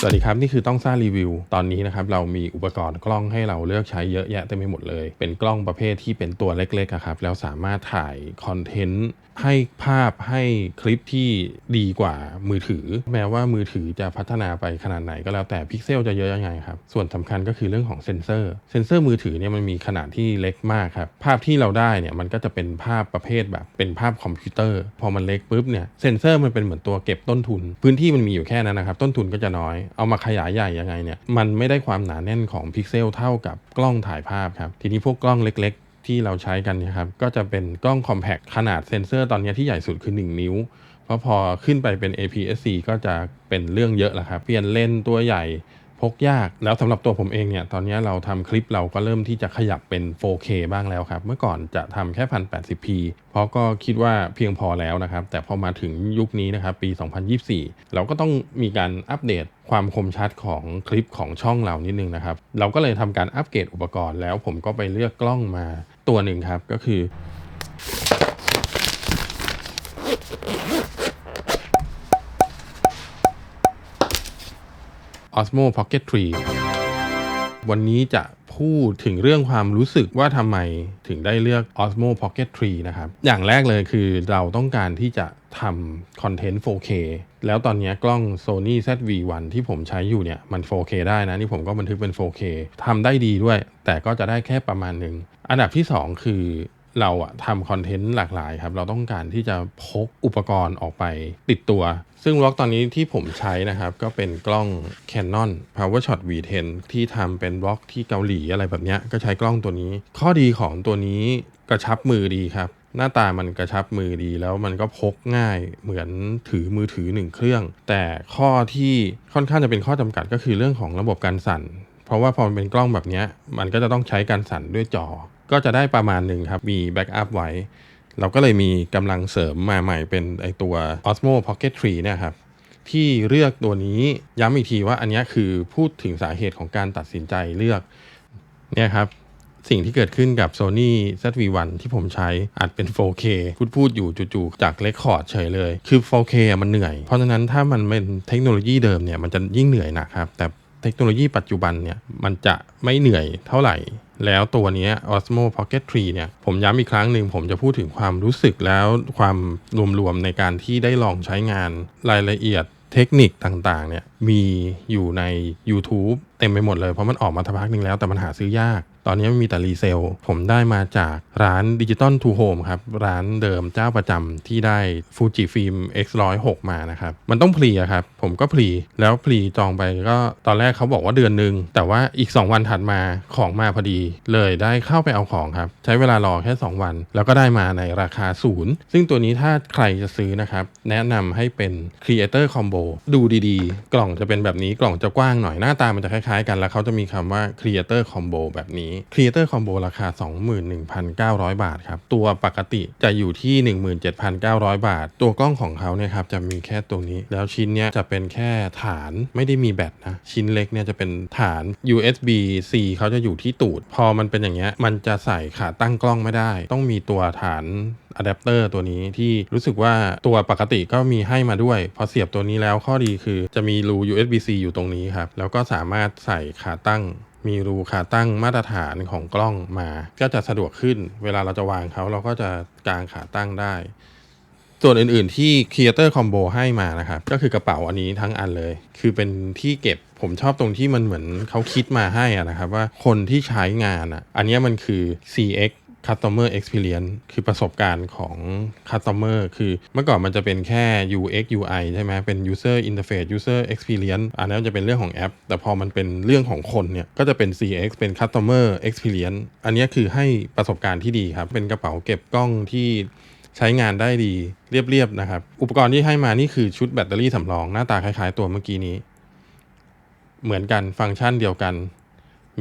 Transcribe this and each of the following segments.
สวัสดีครับ นี่คือต้องซ่ารีวิว ตอนนี้นะครับ เรามีอุปกรณ์กล้องให้เราเลือกใช้เยอะแยะเต็มไปหมดเลย เป็นกล้องประเภทที่เป็นตัวเล็กๆครับ แล้วสามารถถ่ายคอนเทนต์ให้ภาพให้คลิปที่ดีกว่ามือถือ แม้ว่ามือถือจะพัฒนาไปขนาดไหนก็แล้วแต่พิกเซลจะเยอะยังไงครับ ส่วนสำคัญก็คือเรื่องของเซนเซอร์ เซนเซอร์มือถือเนี่ยมันมีขนาดที่เล็กมากครับ ภาพที่เราได้เนี่ยมันก็จะเป็นภาพประเภทแบบ เป็นภาพคอมพิวเตอร์ พอมันเล็กปุ๊บเนี่ยเซนเซอร์มันเป็นเหมือนตัวเก็บต้นทุน พื้นที่มันมีอยู่แค่นั้นนะครับ ต้นทุนก็จะน้อยเอามาขยายใหญ่ยังไงเนี่ยมันไม่ได้ความหนาแน่นของพิกเซลเท่ากับกล้องถ่ายภาพครับทีนี้พวกกล้องเล็กๆ ที่เราใช้กันนะครับก็จะเป็นกล้องคอมแพคขนาดเซนเซอร์ตอนนี้ที่ใหญ่สุดคือ 1 นิ้ว เพราะพอขึ้นไปเป็น APS-C ก็จะเป็นเรื่องเยอะแล้วครับเปลี่ยนเลนตัวใหญ่ พกยากแล้วสำหรับตัวผมเองเนี่ยตอนนี้เราทำคลิปเราก็เริ่มที่จะขยับเป็น 4K บ้างแล้วครับ เมื่อก่อนจะทำแค่ 1080p เพราะก็คิดว่าเพียงพอแล้วนะครับ แต่พอมาถึงยุคนี้นะครับปี 2024 เราก็ต้องมีการอัปเดตความคมชัดของคลิปของช่องเรานิดนึงนะครับ เราก็เลยทำการอัปเกรดอุปกรณ์แล้วผมก็ไปเลือกกล้องมาตัวหนึ่งครับก็คือ Osmo Pocket 3 วันนี้จะพูดถึงเรื่องความรู้สึกว่าทำไมถึงได้เลือก Osmo Pocket 3 นะครับ อย่างแรกเลยคือเราต้องการที่จะทำคอนเทนต์ 4K แล้วตอนนี้กล้อง Sony ZV-1 ที่ผมใช้อยู่เนี่ยมัน 4K ได้นะ นี่ผมก็บันทึกเป็น 4K ทำได้ดีด้วย แต่ก็จะได้แค่ประมาณหนึ่ง อันดับที่ 2 คือเราอะทำคอนเทนต์หลากหลายครับ เราต้องการที่จะพกอุปกรณ์ออกไปติดตัว ซึ่งล็อกตอนนี้ที่ผมใช้นะครับ ก็เป็นกล้อง Canon PowerShot V10 ที่ทำเป็นบล็อกที่เกาหลีอะไรแบบเนี้ยก็ใช้กล้องตัวนี้ ข้อดีของตัวนี้กระชับมือดีครับ หน้าตามันกระชับมือดีแล้วมันก็พกง่ายเหมือนถือมือถือหนึ่งเครื่อง แต่ข้อที่ค่อนข้างจะเป็นข้อจำกัดก็คือเรื่องของระบบการสั่น เพราะว่าพอมันเป็นกล้องแบบเนี้ยมันก็จะต้องใช้การสั่นด้วยจอ ก็จะได้ประมาณหนึ่งครับมีแบ็กอัพไว้ เราก็เลยมีกำลังเสริมมาใหม่เป็นไอตัว Osmo Pocket 3เนี่ยครับที่เลือกตัวนี้ย้ำอีกทีว่าอันนี้คือพูดถึงสาเหตุของการตัดสินใจเลือกเนี่ยครับสิ่งที่เกิดขึ้นกับ Sony ZV-1 ที่ผมใช้อัดเป็น 4K พูดพูดอยู่จู่ๆจากเลคคอร์ดเฉยเลย คือ 4K มันเหนื่อย เพราะฉะนั้นถ้ามันเป็นเทคโนโลยีเดิมเนี่ยมันจะยิ่งเหนื่อยหนักครับ แต่เทคโนโลยีปัจจุบันเนี่ยมันจะไม่เหนื่อยเท่าไหร่ แล้วตัวนี้ Osmo Pocket 3 เนี่ย ผมย้ำอีกครั้งหนึ่งผมจะพูดถึงความรู้สึกแล้วความรวมๆในการที่ได้ลองใช้งานรายละเอียดเทคนิคต่างๆ เนี่ยมีอยู่ใน YouTube เต็มไปหมดเลย เพราะมันออกมาทักพักหนึ่งแล้วแต่มันหาซื้อยาก ตอนนี้มีแต่รีเซล ผมได้มาจากร้านดิจิตอลทูโฮมครับ ร้านเดิมเจ้าประจำที่ได้ฟูจิฟิล์ม X106 มานะครับ มันต้องพลีครับ ผมก็พลีแล้วพลีจองไปก็ตอนแรกเขาบอกว่าเดือนหนึ่งแต่ว่าอีก 2 วันถัดมาของมาพอดี เลยได้เข้าไปเอาของครับ ใช้เวลารอแค่ 2 วัน แล้วก็ได้มาในราคาศูนย์ซึ่งตัวนี้ถ้าใครจะซื้อนะครับ แนะนำให้เป็น Creator Combo ดูดีๆ กล่องจะเป็นแบบนี้กล่องจะกว้างหน่อยหน้าตามันจะคล้ายๆ กันแล้วเขาจะมีคำว่า Creator Combo แบบนี้ Creator Combo ราคา 21,900 บาทครับ ตัวปกติจะอยู่ที่ 17,900 บาท ตัวกล้องของเขาเนี่ยครับจะมีแค่ตัวนี้ แล้วชิ้นเนี้ยจะเป็นแค่ฐานไม่ได้มีแบตนะ ชิ้นเล็กเนี่ยจะเป็นฐาน USB C เขาจะอยู่ที่ตูด พอมันเป็นอย่างเงี้ยมันจะใส่ขาตั้งกล้องไม่ได้ ต้องมีตัวฐานอะแดปเตอร์ตัวนี้ที่รู้สึกว่าตัวปกติก็มีให้มาด้วย พอเสียบตัวนี้แล้วข้อดีคือจะมีรู USB-C อยู่ตรงนี้ครับ แล้วก็สามารถใส่ขาตั้ง มีรูขาตั้งมาตรฐานของกล้องมา ก็จะสะดวกขึ้น เวลาเราจะวางเขาเราก็จะกางขาตั้งได้ ส่วนอื่นๆที่ Creator Combo ให้มานะครับ ก็คือกระเป๋าอันนี้ทั้งอันเลย คือเป็นที่เก็บผมชอบตรงที่มันเหมือนเขาคิดมาให้ะนะครับว่าคนที่ใช้งานอะ อันนี้มันคือ CX Customer Experience คือประสบการณ์ของ Customer คือเมื่อก่อนมันจะเป็นแค่ UX UI ใช่ไหมเป็น User Interface User Experience อันนั้นจะเป็นเรื่องของแอป แต่พอมันเป็นเรื่องของคนเนี่ย ก็จะเป็น CX เป็น Customer Experience อันนี้คือให้ประสบการณ์ที่ดีครับ เป็นกระเป๋าเก็บกล้องที่ใช้งานได้ดีเรียบๆนะครับ อุปกรณ์ที่ให้มานี่คือชุดแบตเตอรี่สำรอง หน้าตาคล้ายๆ ตัวเมื่อกี้นี้ เหมือนกันฟังก์ชันเดียวกัน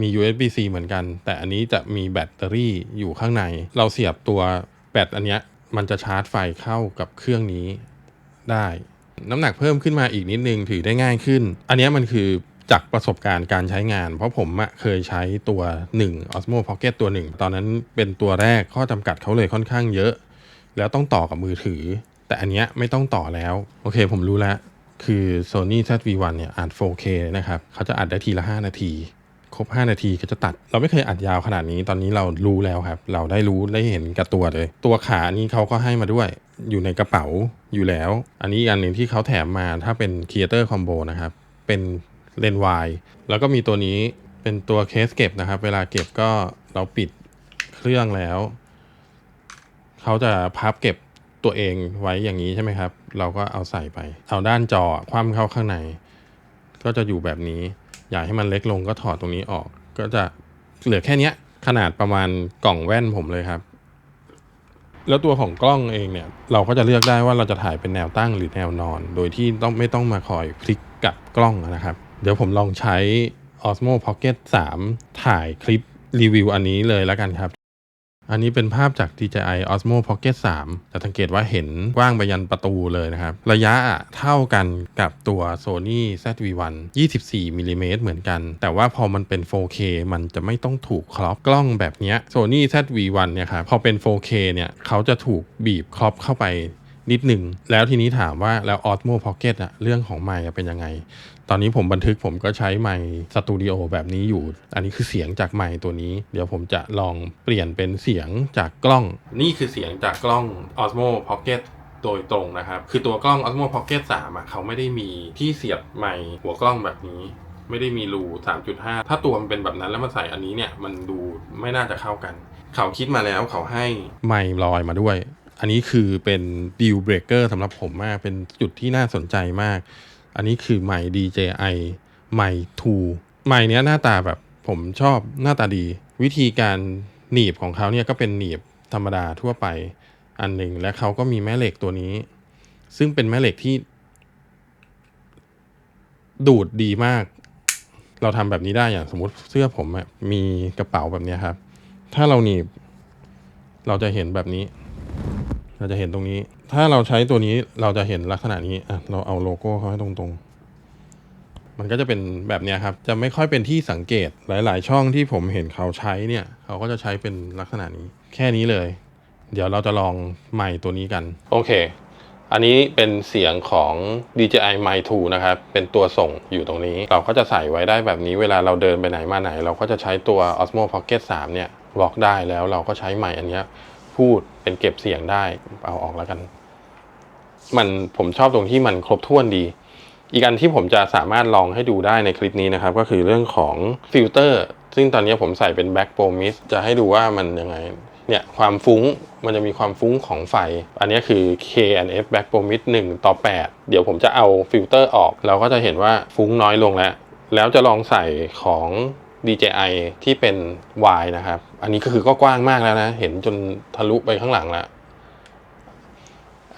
มี USB-C เหมือนกัน แต่อันนี้จะมีแบตเตอรี่อยู่ข้างใน เราเสียบตัวแบตอันเนี้ยมันจะชาร์จไฟเข้ากับเครื่องนี้ได้ น้ำหนักเพิ่มขึ้นมาอีกนิดนึงถือได้ง่ายขึ้น อันนี้มันคือจากประสบการณ์การใช้งาน เพราะผมอะเคยใช้ตัว 1 Osmo Pocket ตัว 1 ตอนนั้นเป็นตัวแรกข้อจำกัดเขาเลยค่อนข้างเยอะ แล้วต้องต่อกับมือถือ แต่อันเนี้ยไม่ต้องต่อแล้ว โอเคผมรู้แล้วคือ Sony ZV-1 เนี่ยอัด 4K นะครับเขาจะอัดได้ทีละ 5 นาที ครบ 5 นาทีก็จะตัด เราไม่เคยอัดยาวขนาดนี้ตอนนี้เรารู้แล้วครับ เราได้รู้ได้เห็นกับตัวเลย ตัวขานี้เขาก็ให้มาด้วยอยู่ในกระเป๋าอยู่แล้ว อันนี้อันหนึ่งที่เขาแถมมาถ้าเป็น Creator Combo นะครับ เป็นเลนส์วายแล้วก็มีตัวนี้เป็นตัวเคสเก็บนะครับ เวลาเก็บก็เราปิดเครื่องแล้ว เขาจะพับเก็บตัวเองไว้อย่างนี้ใช่ไหมครับ เราก็เอาใส่ไป เอาด้านจอคว่ำเข้าข้างใน ก็จะอยู่แบบนี้ อยากให้มันเล็กลงก็ถอดตรงนี้ออก ก็จะเหลือแค่เนี้ยขนาดประมาณกล่องแว่นผมเลยครับ แล้วตัวของกล้องเองเนี่ย เราก็จะเลือกได้ว่าเราจะถ่ายเป็นแนวตั้งหรือแนวนอน โดยที่ต้องไม่ต้องมาคอยพลิกกับกล้องนะครับ เดี๋ยวผมลองใช้ Osmo Pocket 3 ถ่ายคลิปรีวิวอันนี้เลยแล้วกันครับ อันนี้เป็นภาพจาก DJI Osmo Pocket 3จะสังเกตว่าเห็นกว้างไปยันประตูเลยนะครับ ระยะเท่ากันกับตัว Sony ZV-1 24มิลลิเมตรเหมือนกัน แต่ว่าพอมันเป็น 4K มันจะไม่ต้องถูกครอปกล้องแบบนี้ Sony ZV-1 เนี่ยครับพอเป็น 4K เนี่ยเขาจะถูกบีบครอปเข้าไปนิดหนึ่ง แล้วทีนี้ถามว่าแล้ว Osmo Pocket อะเรื่องของไมค์เป็นยังไง ตอนนี้ผมบันทึกผมก็ใช้ไมค์สตูดิโอแบบนี้อยู่ อันนี้คือเสียงจากไมค์ตัวนี้ เดี๋ยวผมจะลองเปลี่ยนเป็นเสียงจากกล้อง นี่คือเสียงจากกล้อง Osmo Pocket โดยตรงนะครับ คือตัวกล้อง Osmo Pocket 3อะเขาไม่ได้มีที่เสียบไมค์หัวกล้องแบบนี้ ไม่ได้มีรู 3.5 ถ้าตัวมันเป็นแบบนั้นแล้วมาใส่อันนี้เนี่ยมันดูไม่น่าจะเข้ากัน เขาคิดมาแล้วเขาให้ไมค์ลอยมาด้วย อันนี้คือเป็นดีลเบรกเกอร์สำหรับผมมาก เป็นจุดที่น่าสนใจมาก อันนี้คือไมค์ DJI ไมค์2ไมค์เนี้ยหน้าตาแบบผมชอบหน้าตาดี วิธีการหนีบของเขาเนี่ยก็เป็นหนีบธรรมดาทั่วไปอันหนึ่งและเขาก็มีแม่เหล็กตัวนี้ ซึ่งเป็นแม่เหล็กที่ ดูดดีมาก เราทำแบบนี้ได้อย่างสมมติเสื้อผมมีกระเป๋าแบบนี้ครับ ถ้าเราหนีบ เราจะเห็นแบบนี้ เราจะเห็นตรงนี้ ถ้าเราใช้ตัวนี้เราจะเห็นลักษณะนี้อะเราเอาโลโก้เขาให้ตรงๆ มันก็จะเป็นแบบนี้ครับ จะไม่ค่อยเป็นที่สังเกตหลาย ๆ ช่องที่ผมเห็นเขาใช้เนี่ย เขาก็จะใช้เป็นลักษณะนี้ แค่นี้เลย เดี๋ยวเราจะลองไมค์ตัวนี้กัน โอเค อันนี้เป็นเสียงของ DJI Mic 2 นะครับ เป็นตัวส่งอยู่ตรงนี้ เราก็จะใส่ไว้ได้แบบนี้ เวลาเราเดินไปไหนมาไหน เราก็จะใช้ตัว Osmo Pocket 3 เนี่ยล็อกได้แล้วเราก็ใช้ไมค์อันเนี้ย พูดเป็นเก็บเสียงได้เอาออกแล้วกัน มันผมชอบตรงที่มันครบถ้วนดี อีกอันที่ผมจะสามารถลองให้ดูได้ในคลิปนี้นะครับ ก็คือเรื่องของฟิลเตอร์ซึ่งตอนนี้ผมใส่เป็น Back Pro m i s จะให้ดูว่ามันยังไงเนี่ยความฟุ้งมันจะมีความฟุ้งของไฟ อันนี้คือ K&F Back Pro Mist 1 ต่อ 8 เดี๋ยวผมจะเอาฟิลเตอร์ออก เราก็จะเห็นว่าฟุ้งน้อยลงแล้ว แล้วจะลองใส่ของ DJI ที่เป็น Y นะครับ อันนี้ก็คือก็กว้างมากแล้วนะ เห็นจนทะลุไปข้างหลังแล้ว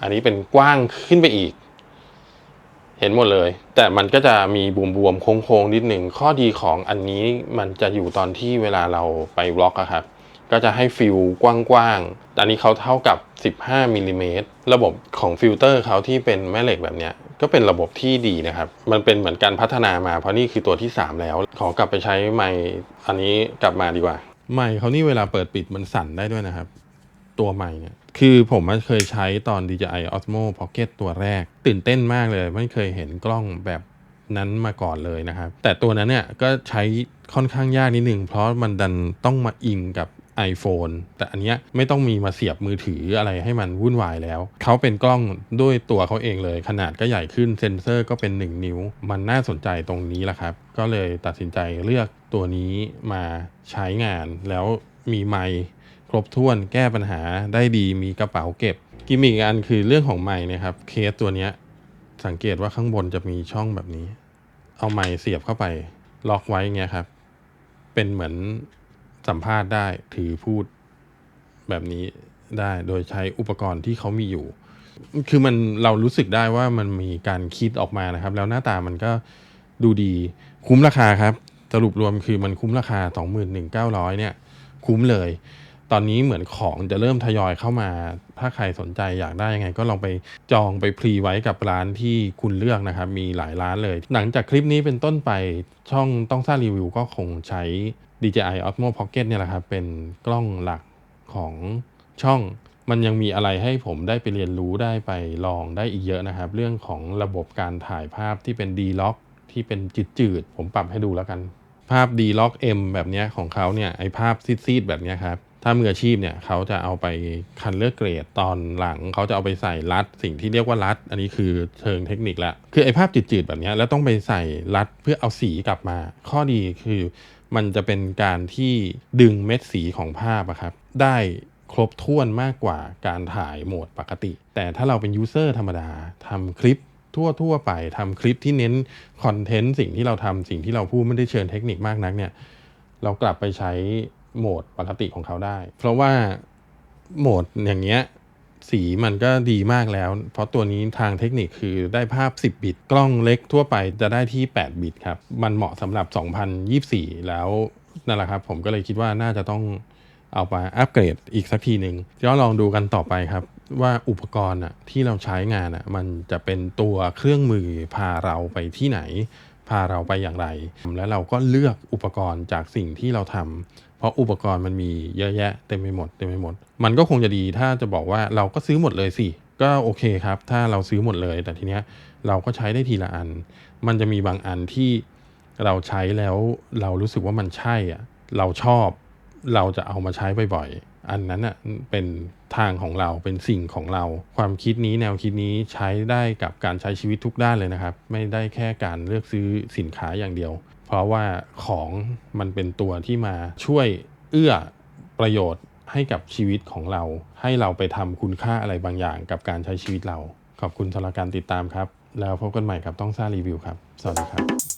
อันนี้เป็นกว้างขึ้นไปอีก เห็นหมดเลย แต่มันก็จะมีบวมๆโค้งๆนิดหนึ่งข้อดีของอันนี้มันจะอยู่ตอนที่เวลาเราไปบล็อกอะครับ ก็จะให้ฟิลกว้างๆอันนี้เขาเท่ากับ 15มิลลิเมตรระบบของฟิลเตอร์เขาที่เป็นแม่เหล็กแบบเนี้ย ก็เป็นระบบที่ดีนะครับ มันเป็นเหมือนการพัฒนามาเพราะนี่คือตัวที่ 3 แล้ว ขอกลับไปใช้ไมค์อันนี้กลับมาดีกว่า ไมค์เขานี่เวลาเปิดปิดมันสั่นได้ด้วยนะครับ ตัวใหม่เนี่ย คือผมเคยใช้ตอน DJI Osmo Pocket ตัวแรก ตื่นเต้นมากเลย ไม่เคยเห็นกล้องแบบนั้นมาก่อนเลยนะครับ แต่ตัวนั้นเนี่ยก็ใช้ค่อนข้างยากนิดนึง เพราะมันดันต้องมาอิงกับ iPhone แต่อันเนี้ยไม่ต้องมีมาเสียบมือถืออะไรให้มันวุ่นวายแล้ว เขาเป็นกล้องด้วยตัวเขาเองเลย ขนาดก็ใหญ่ขึ้นเซนเซอร์ก็เป็น 1 นิ้ว มันน่าสนใจตรงนี้แหละครับ ก็เลยตัดสินใจเลือกตัวนี้มาใช้งาน แล้วมีไมค์ครบถ้วนแก้ปัญหาได้ดีมีกระเป๋าเก็บ กิมมิกอันคือเรื่องของไม้นะครับเคสตัวเนี้ยสังเกตว่าข้างบนจะมีช่องแบบนี้ เอาไม้เสียบเข้าไป ล็อกไว้เงี้ยครับ เป็นเหมือน สัมภาษณ์ได้ถือพูดแบบนี้ได้โดยใช้อุปกรณ์ที่เขามีอยู่ คือมันเรารู้สึกได้ว่ามันมีการคิดออกมานะครับ แล้วหน้าตามันก็ดูดีคุ้มราคาครับ สรุปรวมคือมันคุ้มราคา 21,900 เนี่ย คุ้มเลย ตอนนี้เหมือนของจะเริ่มทยอยเข้ามา ถ้าใครสนใจอยากได้ยังไง ก็ลองไปจองไปพรีไว้กับร้านที่คุณเลือกนะครับ มีหลายร้านเลย หลังจากคลิปนี้เป็นต้นไปช่องต้องสร้างรีวิวก็คงใช้ DJI Osmo Pocket เนี่ยแหละครับ เป็นกล้องหลักของช่อง มันยังมีอะไรให้ผมได้ไปเรียนรู้ได้ไปลองได้อีกเยอะนะครับ เรื่องของระบบการถ่ายภาพที่เป็น D Log ที่เป็นจืดๆ ผมปรับให้ดูแล้วกัน ภาพ D Log M แบบนี้ของเขาเนี่ยไอภาพซีดๆ แบบนี้ครับ ถ้ามืออาชีพเนี่ยเขาจะเอาไปคันเลือกเกรดตอนหลัง เขาจะเอาไปใส่รัด สิ่งที่เรียกว่ารัด อันนี้คือเชิงเทคนิคละคือไอภาพจืดๆ แบบนี้แล้วต้องไปใส่รัดเพื่อเอาสีกลับมา ข้อดีคือ มันจะเป็นการที่ดึงเม็ดสีของภาพอะครับ ได้ครบถ้วนมากกว่าการถ่ายโหมดปกติ แต่ถ้าเราเป็นยูเซอร์ธรรมดาทำคลิปทั่วทั่วๆไปทำคลิปที่เน้นคอนเทนต์สิ่งที่เราทำสิ่งที่เราพูดไม่ได้เชิญเทคนิคมากนักเนี่ยเรากลับไปใช้โหมดปกติของเขาได้ เพราะว่าโหมดอย่างเงี้ย สีมันก็ดีมากแล้ว เพราะตัวนี้ทางเทคนิคคือได้ภาพ 10 บิต กล้องเล็กทั่วไปจะได้ที่ 8 บิตครับ มันเหมาะสำหรับ 2024 แล้วนั่นแหละครับ ผมก็เลยคิดว่าน่าจะต้องเอาไปอัปเกรดอีกสักทีหนึ่งเดี๋ยวลองดูกันต่อไปครับ ว่าอุปกรณ์ที่เราใช้งานมันจะเป็นตัวเครื่องมือพาเราไปที่ไหน พาเราไปอย่างไร แล้วเราก็เลือกอุปกรณ์จากสิ่งที่เราทำ เพราะอุปกรณ์มันมีเยอะแยะเต็มไปหมดเต็มไปหมด มันก็คงจะดีถ้าจะบอกว่าเราก็ซื้อหมดเลยสิ ก็โอเคครับ ถ้าเราซื้อหมดเลย แต่ทีเนี้ยเราก็ใช้ได้ทีละอัน มันจะมีบางอันที่เราใช้แล้วเรารู้สึกว่ามันใช่อะเราชอบเราจะเอามาใช้บ่อยๆ อันนั้นอะเป็นทางของเราเป็นสิ่งของเรา ความคิดนี้แนวคิดนี้ใช้ได้กับการใช้ชีวิตทุกด้านเลยนะครับ ไม่ได้แค่การเลือกซื้อสินค้าอย่างเดียว เพราะว่าของมันเป็นตัวที่มาช่วยเอื้อประโยชน์ให้กับชีวิตของเรา ให้เราไปทำคุณค่าอะไรบางอย่างกับการใช้ชีวิตเรา ขอบคุณสำหรับการติดตามครับ แล้วพบกันใหม่กับต้องซ่ารีวิวครับ สวัสดีครับ